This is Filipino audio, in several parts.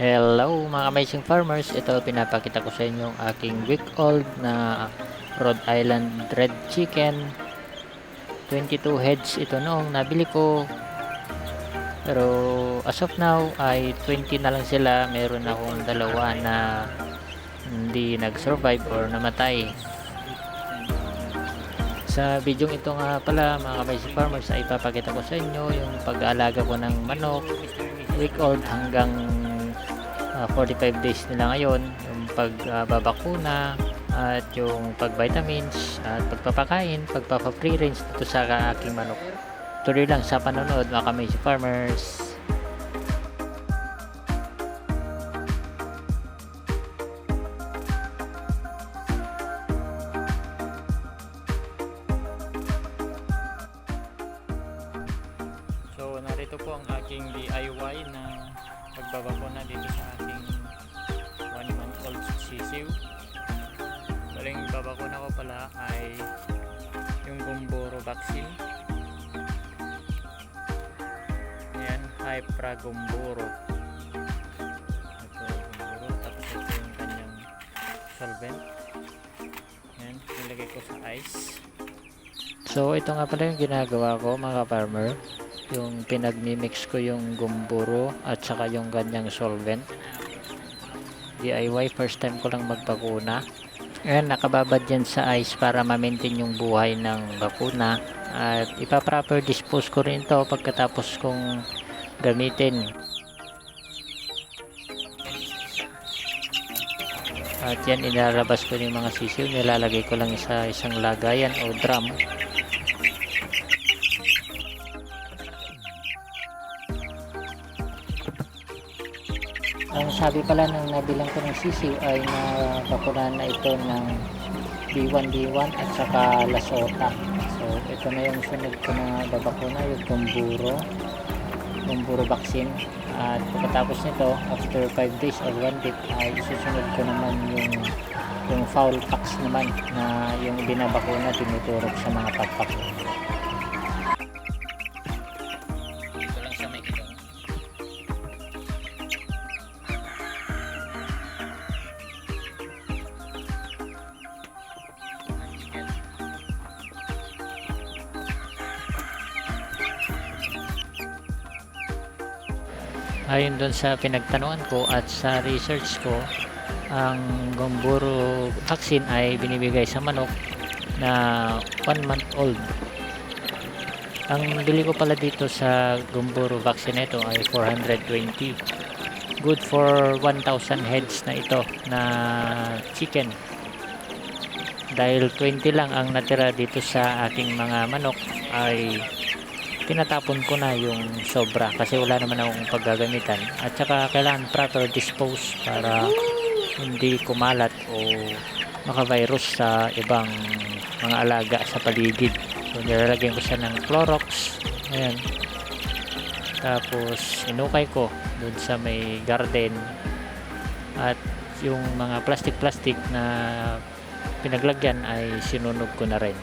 Hello mga amazing farmers, ito pinapakita ko sa inyo ang aking week old na Rhode Island Red Chicken. 22 heads ito noong nabili ko. Pero as of now ay 20 na lang sila. Meron akong dalawa na hindi nag-survive or namatay. Sa video ito nga pala mga amazing farmers ay ipapakita ko sa inyo yung pag-aalaga ko ng manok week old hanggang ah, 45 days nila ngayon yung pagbabakuna at yung pag-vitamins at pagpapakain, pagpapa-free range dito sa aking manok. Tuloy lang sa panonood mga kami farmers. So narito po ang aking DIY na pagbabakuna dito sa ating 1 month old sisiw. Baling babakuna ko pala ay yung Gumboro vaccine. Ayan, Hypra Gumboro. Ito Gumboro. Tapos ito yung kanyang solvent. Ayan, nilagay ko sa ice. So ito nga pala yung ginagawa ko mga farmer yung pinagmimix ko yung gumburo at saka yung ganyang solvent. DIY first time ko lang magpakuna. Ayan, nakababad yan sa ice para ma-maintain yung buhay ng bakuna. At ipaproper dispose ko rin to pagkatapos kong gamitin. At yan inalabas ko yung mga sisiw nilalagay ko lang sa isang lagayan o drum Ang sabi pala ng nabilang ko ng sisiw ay nabakunahan na ito ng B1, B1 at saka Lasota. So, ito na yung sunod ko na babakuna, yung Gumburo. Gumburo vaccine. At pagkatapos nito, after 5 days or 1 week, ay isusunod ko naman yung yung foul pox naman na yung binabakuna tinuturok sa mga pakpak. Ayon doon sa pinagtanuan ko at sa research ko ang Gomboro vaccine ay binibigay sa manok na 1 month old. Ang bili ko pala dito sa Gomboro vaccine ito ay 420 good for 1,000 heads na ito na chicken. Dahil 20 lang ang natira dito sa aking mga manok ay tinatapon ko na yung sobra kasi wala naman akong paggagamitan. At saka kailangan proper dispose para hindi kumalat o maka-virus sa ibang mga alaga sa paligid. So nilalagyan ko siya ng Clorox. Ayan. Tapos inukay ko dun sa may garden. At yung mga plastic-plastic na pinaglagyan ay sinunog ko na rin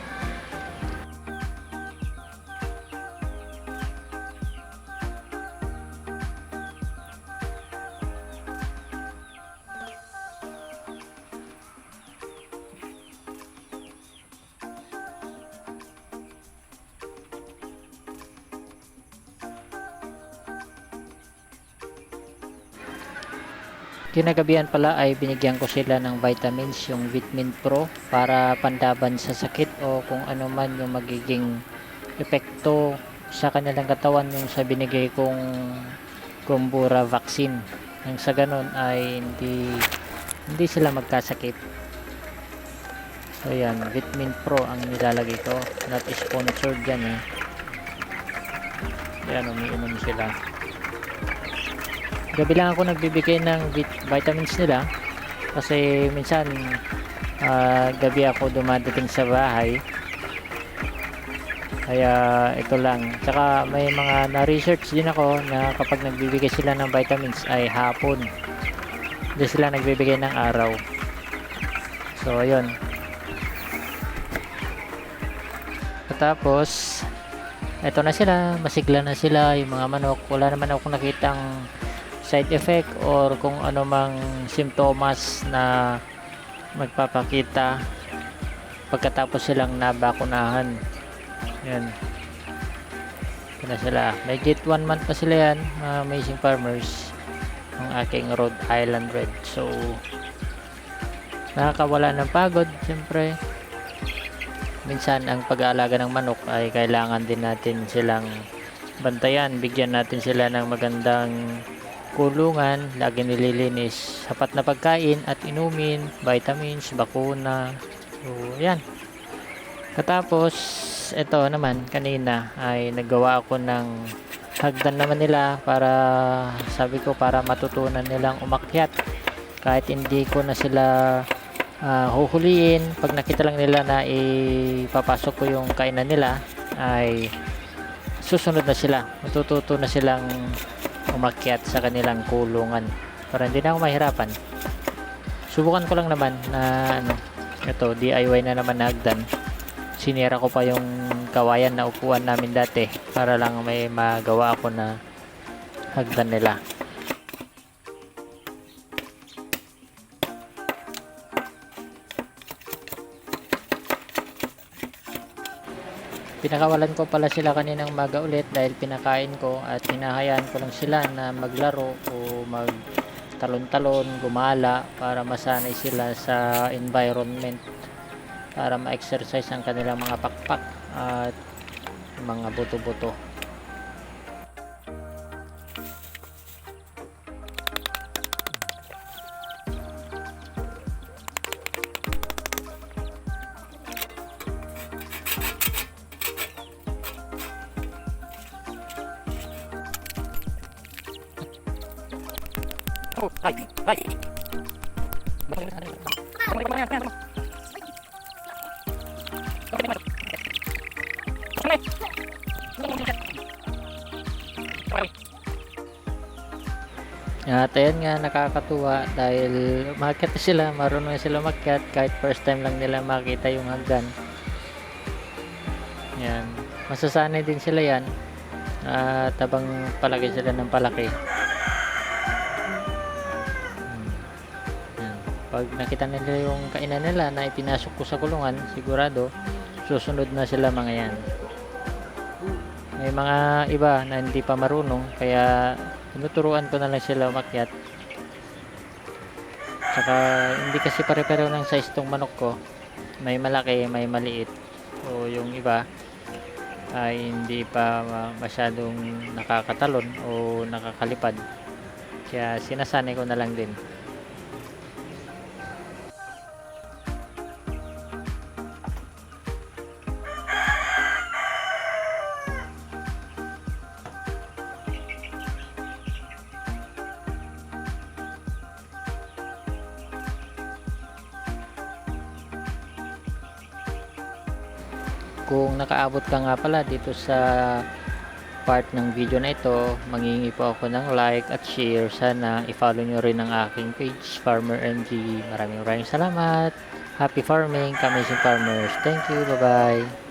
kinagabihan pala ay binigyan ko sila ng vitamins yung Vitamin Pro para pandaban sa sakit o kung ano man yung magiging epekto sa kanilang katawan yung sa binigay kong Gumbura vaccine. Nang sa ganun ay hindi hindi sila magkasakit. So yan Vitamin Pro ang nilalagay ko. Not sponsored yan eh. Yan umiinom sila gabi lang ako nagbibigay ng vit- vitamins nila kasi minsan ah, gabi ako dumadating sa bahay. Kaya ito lang. Tsaka may mga na-research din ako na kapag nagbibigay sila ng vitamins ay hapon. Hindi sila nagbibigay ng araw. So ayun. Tapos eto na sila. Masigla na sila. Yung mga manok. Wala naman akong nakitang side effect or kung ano mang simptomas na magpapakita pagkatapos silang nabakunahan. Yan. Na sila. May git 1 month pa sila yan, mga amazing farmers. Ang aking Rhode Island Red. So, nakakawala ng pagod, siyempre. Minsan, ang pag-aalaga ng manok ay kailangan din natin silang bantayan. Bigyan natin sila ng magandang kulungan, lagi nililinis, sapat na pagkain at inumin, vitamins, bakuna. So, yan. Katapos, ito naman, kanina ay naggawa ako ng hagdan naman nila para, sabi ko, para matutunan nilang umakyat. Kahit hindi ko na sila ah, huhuliin, pag nakita lang nila na ipapasok ko yung kainan nila, ay susunod na sila. Matututo na silang umakyat sa kanilang kulungan para hindi na ako mahirapan. Subukan ko lang naman na ano, ito DIY na naman na hagdan. Sinira ko pa yung kawayan na upuan namin dati para lang may magawa ako na hagdan nila. Pinakawalan ko pala sila kaninang umaga ulit dahil pinakain ko at hinahayaan ko lang sila na maglaro o mag talon-talon, gumala para masanay sila sa environment para ma-exercise ang kanilang mga pakpak at mga buto-buto. At ayan nga nakakatuwa dahil umakyat na sila, marunong sila umakyat kahit first time lang nila makita yung hagdan. Yan. Masasanay din sila yan. At habang palaki sila ng palaki. Pag nakita nila yung kainan nila na ipinasok ko sa kulungan, sigurado susunod na sila mga yan. May mga iba na hindi pa marunong kaya tinuturuan ko na lang sila umakyat. Saka hindi kasi pare-pareho ng size tong manok ko. May malaki, may maliit. O yung iba ay hindi pa ma- masyadong nakakatalon o nakakalipad. Kaya sinasanay ko na lang din. Kung nakaabot ka nga pala dito sa part ng video na ito, mangingi po ako ng like at share. Sana i-follow nyo rin ang aking page, Farmer MG. Maraming maraming salamat. Happy farming, Kamazing Farmers. Thank you. Bye-bye.